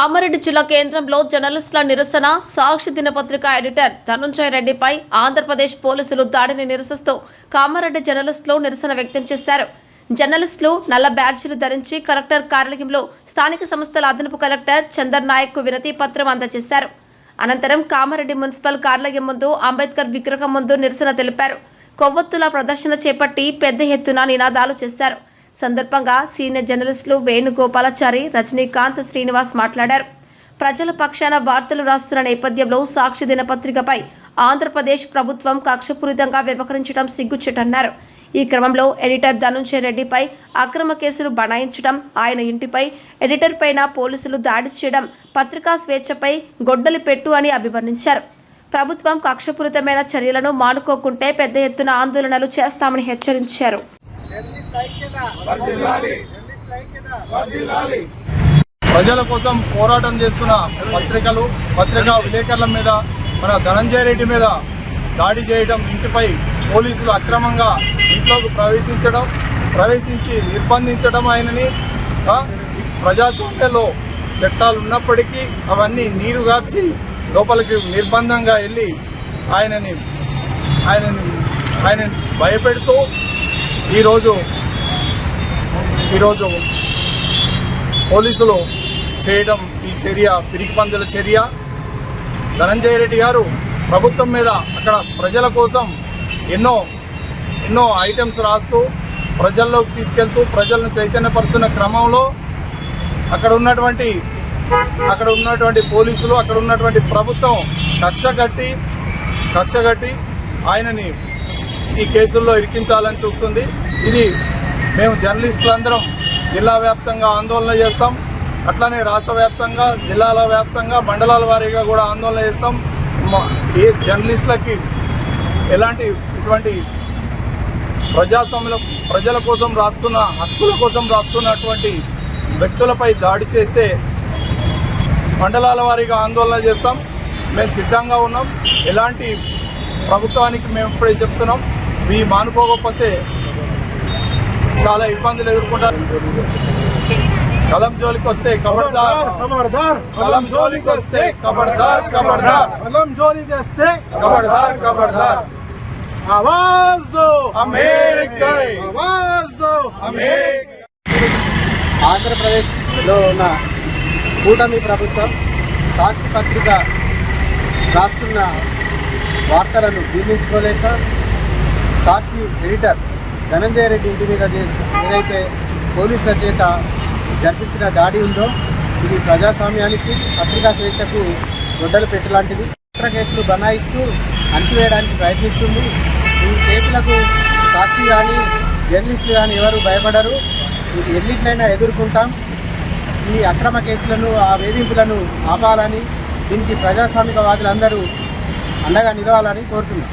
కామారెడ్డి జిల్లా కేంద్రంలో జర్నలిస్టుల నిరసన సాక్షి దినపత్రిక ఎడిటర్ ధనుంజయ రెడ్డిపై ఆంధ్రప్రదేశ్ పోలీసులు దాడిని నిరసిస్తూ కామారెడ్డి జర్నలిస్టులు నిరసన వ్యక్తం చేశారు. జర్నలిస్టులు నల్ల బ్యాడ్జీలు ధరించి కలెక్టర్ కార్యాలయంలో స్థానిక సంస్థల అదనపు కలెక్టర్ చందర్ నాయక్కు వినతి పత్రం అందజేశారు. అనంతరం కామారెడ్డి మున్సిపల్ కార్యాలయం ముందు అంబేద్కర్ విగ్రహం ముందు నిరసన తెలిపారు. కొవ్వొత్తుల ప్రదర్శన చేపట్టి పెద్ద ఎత్తున నినాదాలు చేశారు. సందర్భంగా సీనియర్ జర్నలిస్టులు వేణుగోపాలాచారి రజనీకాంత్ శ్రీనివాస్ మాట్లాడారు. ప్రజల పక్షాన వార్తలు రాస్తున్న నేపథ్యంలో సాక్షి దినపత్రికపై ఆంధ్రప్రదేశ్ ప్రభుత్వం కక్షపూరితంగా వ్యవహరించడం సిగ్గుచ్చుటన్నారు ఈ క్రమంలో ఎడిటర్ ధనుంజయ రెడ్డిపై అక్రమ కేసులు బనాయించడం ఆయన ఇంటిపై ఎడిటర్ పైన పోలీసులు దాడి చేయడం పత్రికా స్వేచ్ఛపై గొడ్డలి పెట్టు అని అభివర్ణించారు. ప్రభుత్వం కక్షపూరితమైన చర్యలను మానుకోకుంటే పెద్ద ఎత్తున ఆందోళనలు చేస్తామని హెచ్చరించారు. ప్రజల కోసం పోరాటం చేస్తున్న పత్రికలు పత్రికా విలేకరుల మీద మన ధనంజయ రెడ్డి మీద దాడి చేయడం ఇంటిపై పోలీసులు అక్రమంగా ఇంట్లోకి ప్రవేశించడం ప్రవేశించి నిర్బంధించడం ఆయనని ప్రజాస్వామ్యంలో చట్టాలు ఉన్నప్పటికీ అవన్నీ నీరుగార్చి లోపలికి నిర్బంధంగా వెళ్ళి ఆయనని ఆయనని ఆయనని భయపెడుతూ ఈరోజు ఈరోజు పోలీసులు చేయడం ఈ చర్య పిరికిపందుల చర్య. ధనంజయ రెడ్డి గారు ప్రభుత్వం మీద అక్కడ ప్రజల కోసం ఎన్నో ఎన్నో ఐటమ్స్ రాస్తూ ప్రజల్లోకి తీసుకెళ్తూ ప్రజలను చైతన్యపరుస్తున్న క్రమంలో అక్కడ ఉన్నటువంటి అక్కడ ఉన్నటువంటి పోలీసులు అక్కడ ఉన్నటువంటి ప్రభుత్వం కక్ష కట్టి కక్ష కట్టి ఆయనని ఈ కేసుల్లో ఇరికించాలని చూస్తుంది. ఇది మేము జర్నలిస్టులందరం జిల్లా వ్యాప్తంగా ఆందోళన చేస్తాం. అట్లానే రాష్ట్ర వ్యాప్తంగా జిల్లాల వ్యాప్తంగా మండలాల వారీగా కూడా ఆందోళన చేస్తాం. మా- ఏ జర్నలిస్టులకి ఎలాంటి ఇటువంటి ప్రజాస్వామ్య ప్రజల కోసం రాస్తున్న హక్కుల కోసం రాస్తున్నటువంటి వ్యక్తులపై దాడి చేస్తే మండలాల వారీగా ఆందోళన చేస్తాం. మేము సిద్ధంగా ఉన్నాం. ఎలాంటి ప్రభుత్వానికి మేము ఇప్పుడే చెప్తున్నాం. మీ మానుకోకపోతే చాలా ఇబ్బందులు ఎదుర్కొంటారు. కలం జోలికి వస్తే కబడ్దార్. ఖబర్దార్ కలం జోలికి వస్తే కబడ్దార్ కబడ్దార్. కలం జోలి చేస్తే కబడ్దార్ కబడ్దార్. ఆవాజ్ దో అమేరికా. ఆవాజ్ దో అమేరికా. ఆంధ్రప్రదేశ్లో ఉన్న కూటమి ప్రభుత్వం సాక్షి పత్రిక రాస్తున్న వార్తలను జీర్ణించుకోలేక సాక్షి ఎడిటర్ ధనంజయ రెడ్డి ఇంటి మీద చే- ఏదైతే పోలీసుల చేత జరిపించిన దాడి ఉందో ఇది ప్రజాస్వామ్యానికి పత్రికా స్వేచ్ఛకు గొడ్డలు పెట్టలాంటిది ఇతర కేసులు బనాయిస్తూ అణచివేయడానికి ప్రయత్నిస్తుంది. ఈ కేసులకు సాక్షి కానీ జర్నలిస్టులు కానీ ఎవరు భయపడరు. ఎన్నిటినైనా ఎదుర్కొంటాం. ఈ అక్రమ కేసులను ఆ వేధింపులను ఆపాలని దీనికి ప్రజాస్వామికవాదులందరూ అండగా నిలవాలని కోరుతున్నాం.